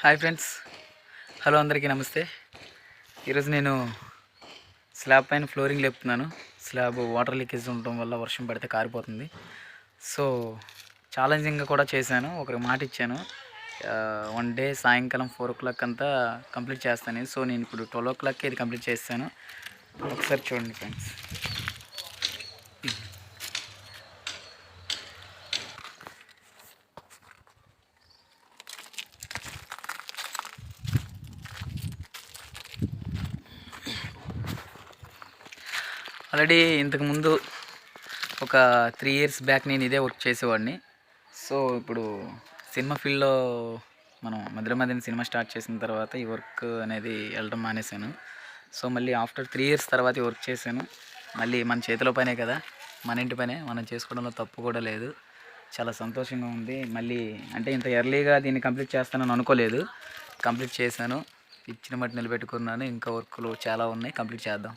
Hi friends. Hello అందరికీ నమస్తే. ఈరోజు నేను స్లాబ్ పైన ఫ్లోరింగ్ లేపుతున్నాను. స్లాబ్ వాటర్ లీకేజ్ ఉండటం వల్ల వర్షం పడితే కారిపోతుంది. సో ఛాలెంజింగ్గా కూడా చేశాను. ఒకరికి మాట ఇచ్చాను. వన్ డే సాయంకాలం ఫోర్ ఓ క్లాక్ అంతా కంప్లీట్ చేస్తాను. సో నేను ఇప్పుడు ట్వెల్వ్ ఓ క్లాక్కి ఇది కంప్లీట్ చేస్తాను. ఒకసారి చూడండి ఫ్రెండ్స్. ఆల్రెడీ ఇంతకుముందు ఒక త్రీ ఇయర్స్ బ్యాక్ నేను ఇదే వర్క్ చేసేవాడిని. సో ఇప్పుడు సినిమా ఫీల్డ్లో మనం మధ్య మధ్యన సినిమా స్టార్ట్ చేసిన తర్వాత ఈ వర్క్ అనేది వెళ్ళడం మానేశాను. సో మళ్ళీ ఆఫ్టర్ త్రీ ఇయర్స్ తర్వాత ఈ వర్క్ చేశాను. మళ్ళీ మన చేతిలో పనే కదా మన ఇంటి పనే మనం చేసుకోవడంలో తప్పు కూడా లేదు. చాలా సంతోషంగా ఉంది. మళ్ళీ అంటే ఇంత ఎర్లీగా దీన్ని కంప్లీట్ చేస్తానని అనుకోలేదు. కంప్లీట్ చేశాను. ఇచ్చిన మట్టి నిలబెట్టుకున్నాను. ఇంకా వర్క్లు చాలా ఉన్నాయి. కంప్లీట్ చేద్దాం.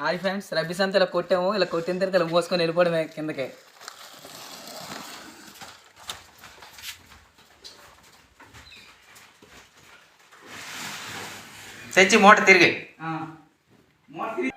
హాయ్ ఫ్రెండ్స్ రబ్బీ సంత ఇలా కొట్టాము ఇలా కొట్టిన తర్వాత ఇలా మోసుకొని వెళ్ళిపోవడమే కిందకి తెచ్చి మూట తిరిగి మోటార్ తిరిగి-